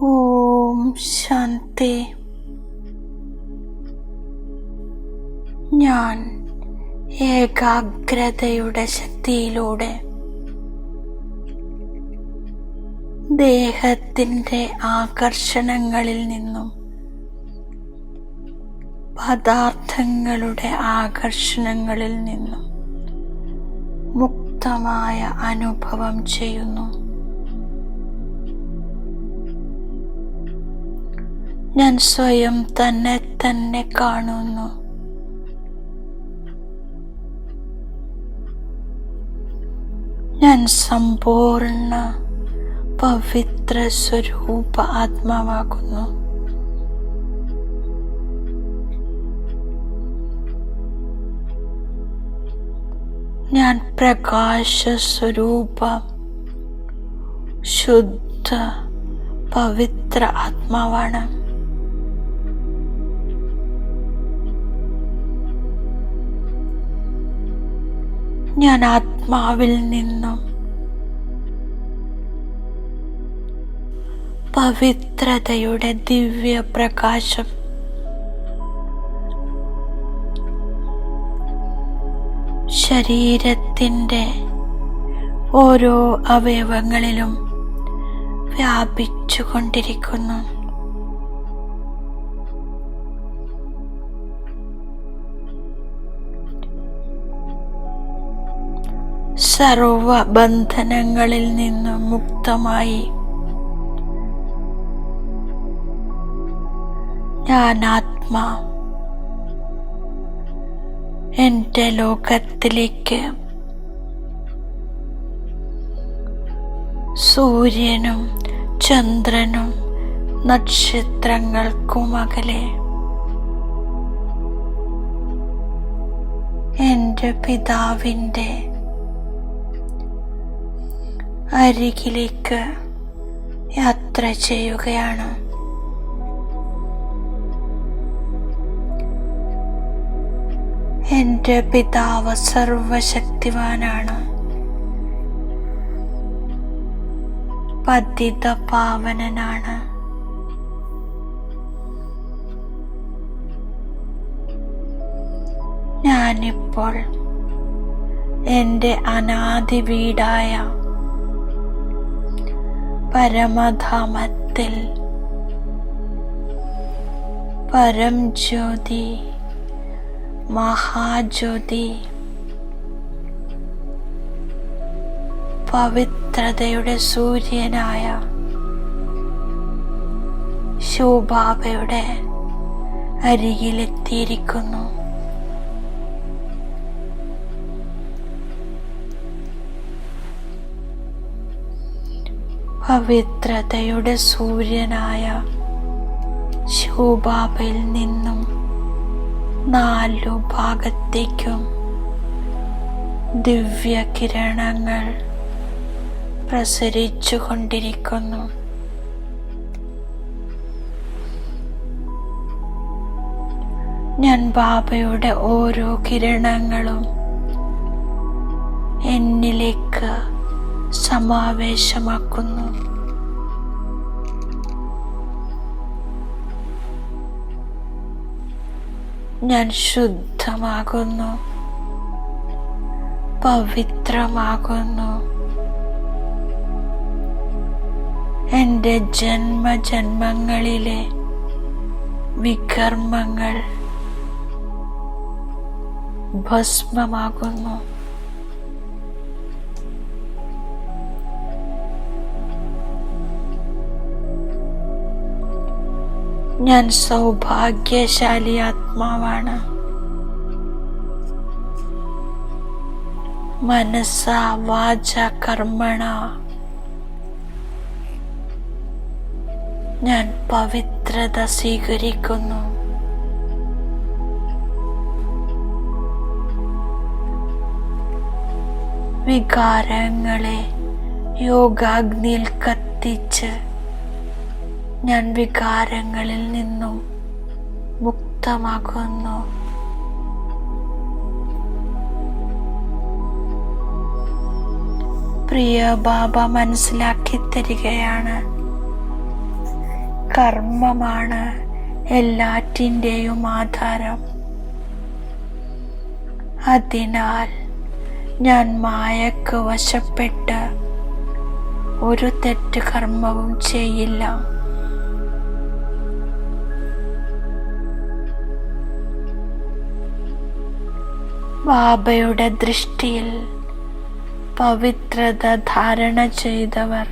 ഓം ശാന്തി. ഞാൻ ഏകാഗ്രതയുടെ ശക്തിയിലൂടെ ദേഹത്തിന്റെ ആകർഷണങ്ങളിൽ നിന്നും പദാർത്ഥങ്ങളുടെ ആകർഷണങ്ങളിൽ നിന്നും മുക്തമായ അനുഭവം ചെയ്യുന്നു. ഞാൻ സ്വയം തന്നെ തന്നെ കാണുന്നു. ഞാൻ സമ്പൂർണ പവിത്ര സ്വരൂപ ആത്മാവാകുന്നു. ഞാൻ പ്രകാശ സ്വരൂപ ശുദ്ധ പവിത്ര ആത്മാവാണ്. ഞാൻ ആത്മാവിൽ നിന്നും പവിത്രതയുടെ ദിവ്യ പ്രകാശം ശരീരത്തിന്റെ ഓരോ അവയവങ്ങളിലും വ്യാപിച്ചു കൊണ്ടിരിക്കുന്നു സർവ ബന്ധനങ്ങളിൽ നിന്നും മുക്തമായി. ഞാൻ ആത്മാ. എന്റെ ലോകത്തിലേക്ക് സൂര്യനും ചന്ദ്രനും നക്ഷത്രങ്ങൾക്കും അകലെ എന്റെ പിതാവിന്റെ അരികിലേക്ക് യാത്ര ചെയ്യുകയാണ്. എന്റെ പിതാവ് സർവശക്തിവാനാണ് പതിത പാവനനാണ്. ഞാനിപ്പോൾ എന്റെ അനാദി വീടായ പരമധാമത്തിൽ. പരം ജ്യോതി മഹാജ്യോതി പവിത്രതയുടെ സൂര്യനായ ശോഭാബയുടെ അരികിലെത്തിയിരിക്കുന്നു. പവിത്രതയുടെ സൂര്യനായ ശോഭാബയിൽ നിന്നും നാലു ഭാഗത്തേക്കും ദിവ്യകിരണങ്ങൾ പ്രസരിച്ചു കൊണ്ടിരിക്കുന്നു ഞാൻ ബാബയുടെ ഓരോ കിരണങ്ങളും എന്നിലേക്ക് സമാവേശമാക്കുന്നു. ഞാൻ ശുദ്ധമാകുന്നു. പവിത്രമാകുന്നു. എന്റെ ജന്മജന്മങ്ങളിലെ വികർമ്മങ്ങൾ ഭസ്മമാകുന്നു. ഞാൻ സൗഭാഗ്യശാലി ആത്മാവാണ് മനസ്സ വാച കർമ്മണ. ഞാൻ പവിത്രത സ്വീകരിക്കുന്നു. വികാരങ്ങളെ യോഗാഗ്നിയിൽ കത്തിച്ച് ഞാൻ വികാരങ്ങളിൽ നിന്നും മുക്തമാകുന്നു. പ്രിയ ബാബ മനസ്സിലാക്കി തരികയാണ്. കർമ്മമാണ് എല്ലാറ്റിന്റെയും ആധാരം. അതിനാൽ ഞാൻ മായക്ക് വശപ്പെട്ട് ഒരു തെറ്റ് കർമ്മവും ചെയ്യില്ല. ബാബയുടെ ദൃഷ്ടിയിൽ പവിത്രത ധാരണ ചെയ്തവർ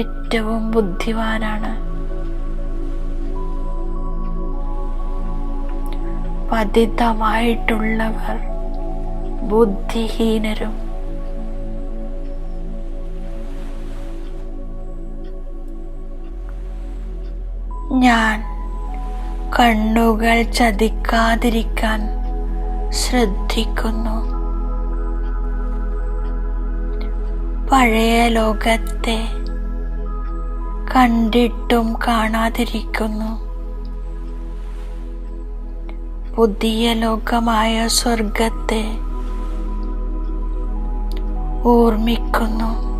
ഏറ്റവും ബുദ്ധിവാനാണ് പതിതമായിട്ടുള്ളവർ ബുദ്ധിഹീനരും. ഞാൻ കണ്ണുകൾ ചതിക്കാതിരിക്കാൻ ശ്രദ്ധിക്കുന്നു. പഴയ ലോകത്തെ കണ്ടിട്ടും കാണാതിരിക്കുന്നു. പുതിയ ലോകമായ സ്വർഗത്തെ ഓർമ്മിക്കുന്നു.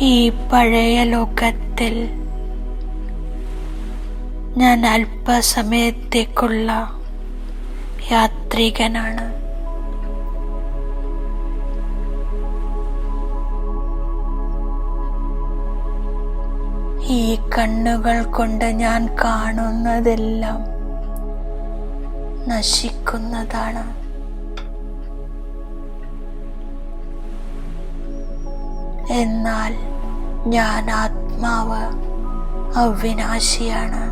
ഈ പഴയ ലോകത്തിൽ ഞാൻ അല്പസമയത്തേക്കുള്ള യാത്രികനാണ്. ഈ കണ്ണുകൾ കൊണ്ട് ഞാൻ കാണുന്നതെല്ലാം നശിക്കുന്നതാണ്. എന്നാൽ ഞാൻ ആത്മാവ് അവിനാശിയാണ്.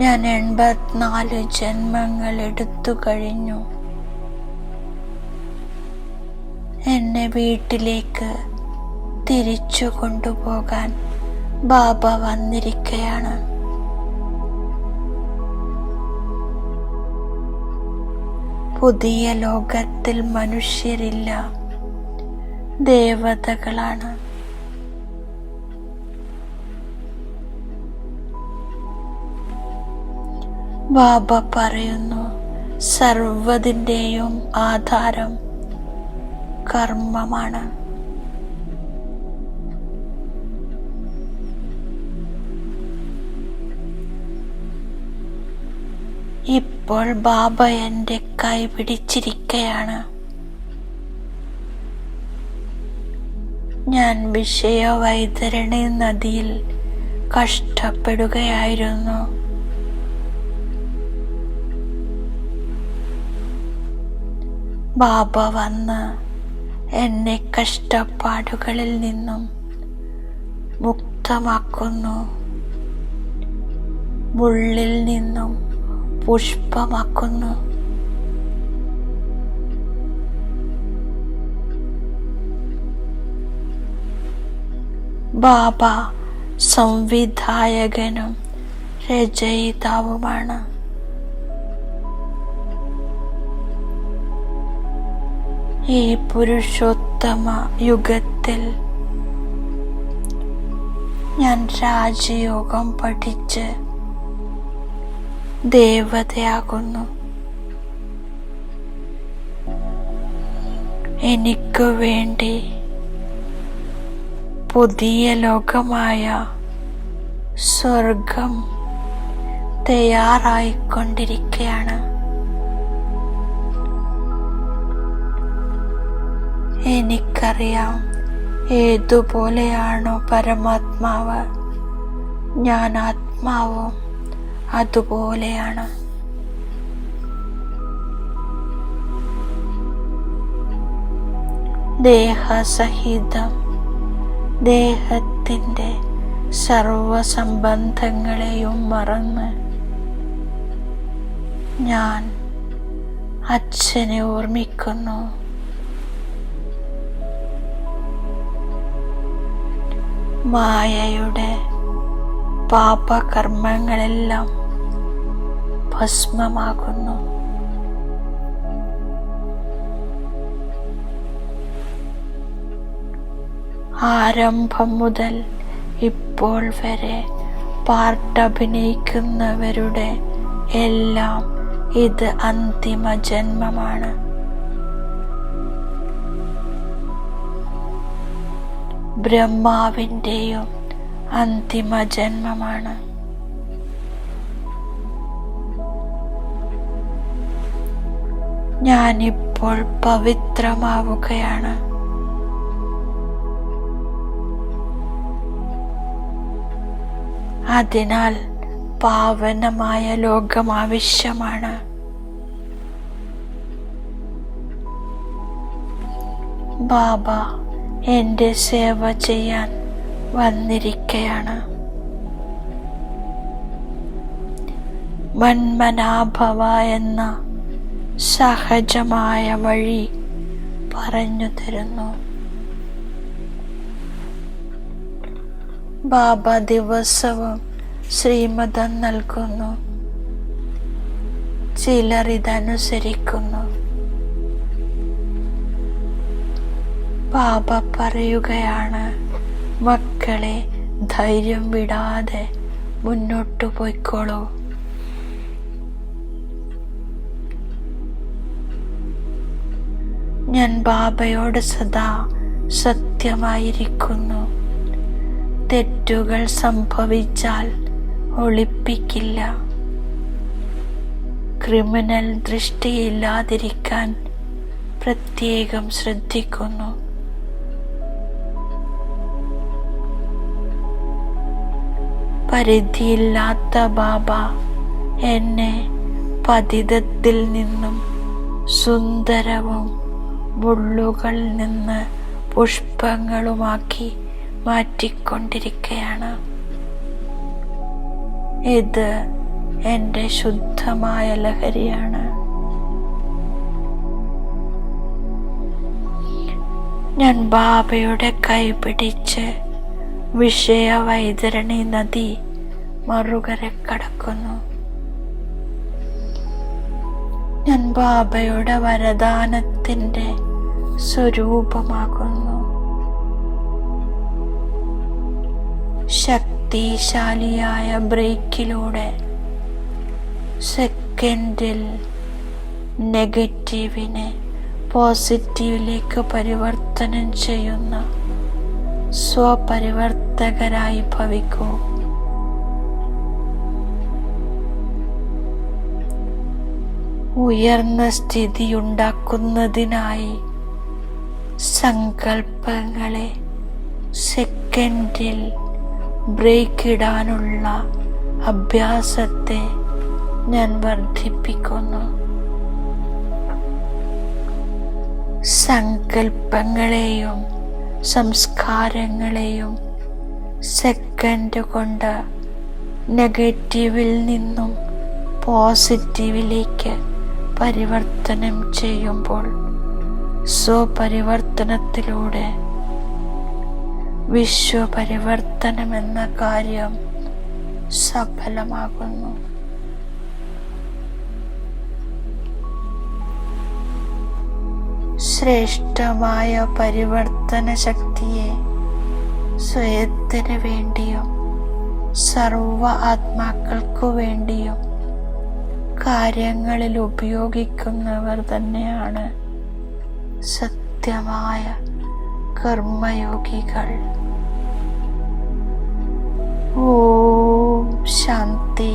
ഞാൻ എൺപത്തിനാല് ജന്മങ്ങൾ എടുത്തു കഴിഞ്ഞു. എന്നെ വീട്ടിലേക്ക് തിരിച്ചു കൊണ്ടുപോകാൻ ബാബ വന്നിരിക്കയാണ്. പുതിയ ലോകത്തിൽ മനുഷ്യരില്ല ദേവതകളാണ്. ബാബ പറയുന്നു സർവതിന്റെയും ആധാരം കർമ്മമാണ്. ഇപ്പോൾ ബാബ എന്റെ കൈ പിടിച്ചിരിക്കയാണ്. ഞാൻ വിഷയ വൈതരണി നദിയിൽ കഷ്ടപ്പെടുകയായിരുന്നു. ബാബ വന്ന് എന്നെ കഷ്ടപ്പാടുകളിൽ നിന്നും മുക്തമാക്കുന്നു. മുള്ളിൽ നിന്നും പുഷ്പമാക്കുന്നു. ബാബ സംവിധായകനും രചയിതാവുമാണ്. ഈ പുരുഷോത്തമ യുഗത്തിൽ ഞാൻ രാജയോഗം പഠിച്ച് ദേവതയാകുന്നു. എനിക്ക് വേണ്ടി പുതിയ ലോകമായ സ്വർഗം തയ്യാറായിക്കൊണ്ടിരിക്കുകയാണ് എനിക്കറിയാം ഏതുപോലെയാണോ പരമാത്മാവ്. ഞാൻ ആത്മാവും അതുപോലെയാണ്. ദേഹസഹിതം ദേഹത്തിന്റെ സർവസംബന്ധങ്ങളെയും മറന്ന് ഞാൻ അച്ഛനെ ഓർമ്മിക്കുന്നു. മായയുടെ പാപകർമ്മങ്ങളെല്ലാം ഭസ്മമാകുന്നു. ആരംഭം മുതൽ ഇപ്പോൾ വരെ പാർട്ടഭിനയിക്കുന്നവരുടെ എല്ലാം ഇത് അന്തിമ ജന്മമാണ്. ബ്രഹ്മാവിന്റെയും അന്തിമ ജന്മമാണ്. ഞാനിപ്പോൾ പവിത്രമാവുകയാണ്. അതിനാൽ പാവനമായ ലോകം ആവശ്യമാണ്. ബാബ എന്റെ സേവ ചെയ്യാൻ വന്നിരിക്കയാണ്. മന്മനാഭവ എന്ന സഹജമായ വഴി പറഞ്ഞു തരുന്നു. ബാബ ദിവസവും ശ്രീമതം നൽകുന്നു. ചിലർ ഇതനുസരിക്കുന്നു. ബാബ പറയുകയാണ്. മക്കളെ ധൈര്യം വിടാതെ മുന്നോട്ടു പോയിക്കോളൂ. ഞാൻ ബാബയോട് സദാ സത്യമായിരിക്കുന്നു. തെറ്റുകൾ സംഭവിച്ചാൽ ഒളിപ്പിക്കില്ല. ക്രിമിനൽ ദൃഷ്ടിയില്ലാതിരിക്കാൻ പ്രത്യേകം ശ്രദ്ധിക്കുന്നു. പരിധിയില്ലാത്ത ബാബ എന്നെ പതിതത്തിൽ നിന്നും സുന്ദരവും മുള്ളുകൾ നിന്ന് പുഷ്പങ്ങളുമാക്കി മാറ്റിക്കൊണ്ടിരിക്കുകയാണ് ഇത് എന്റെ ശുദ്ധമായ ലഹരിയാണ്. ഞാൻ ബാബയുടെ കൈ പിടിച്ച് വിഷയവൈതരണി നദി മറുകര കടക്കുന്നു. ഞാൻ ബാബയുടെ വരദാനത്തിന്റെ സ്വരൂപമാകുന്നു. ശക്തിശാലിയായ ബ്രേക്കിലൂടെ സെക്കൻഡിൽ നെഗറ്റീവിനെ പോസിറ്റീവിലേക്ക് പരിവർത്തനം ചെയ്യുന്ന സ്വപരിവർത്തകരായി ഭവിക്കൂ. ഉയർന്ന സ്ഥിതി സ്ഥിതിയുണ്ടാക്കുന്നതിനായി സങ്കൽപ്പങ്ങളെ സെക്കൻഡിൽ ബ്രേക്ക് ഇടാനുള്ള അഭ്യാസത്തെ ഞാൻ വർദ്ധിപ്പിക്കുന്നു. സങ്കല്പങ്ങളെയും സംസ്കാരങ്ങളെയും സെക്കൻഡ് കൊണ്ട് നെഗറ്റീവിൽ നിന്നും പോസിറ്റീവിലേക്ക് പരിവർത്തനം ചെയ്യുമ്പോൾ സ്വപരിവർത്തനത്തിലൂടെ വിശ്വപരിവർത്തനം എന്ന കാര്യം സഫലമാകുന്നു. ശ്രേഷ്ഠമായ പരിവർത്തന ശക്തിയെ സ്വയത്തിന് വേണ്ടിയും സർവ ആത്മാക്കൾക്കു വേണ്ടിയും കാര്യങ്ങളിൽ ഉപയോഗിക്കുന്നവർ തന്നെയാണ് സത്യമായ കർമ്മയോഗികൾ. ഓം ശാന്തി.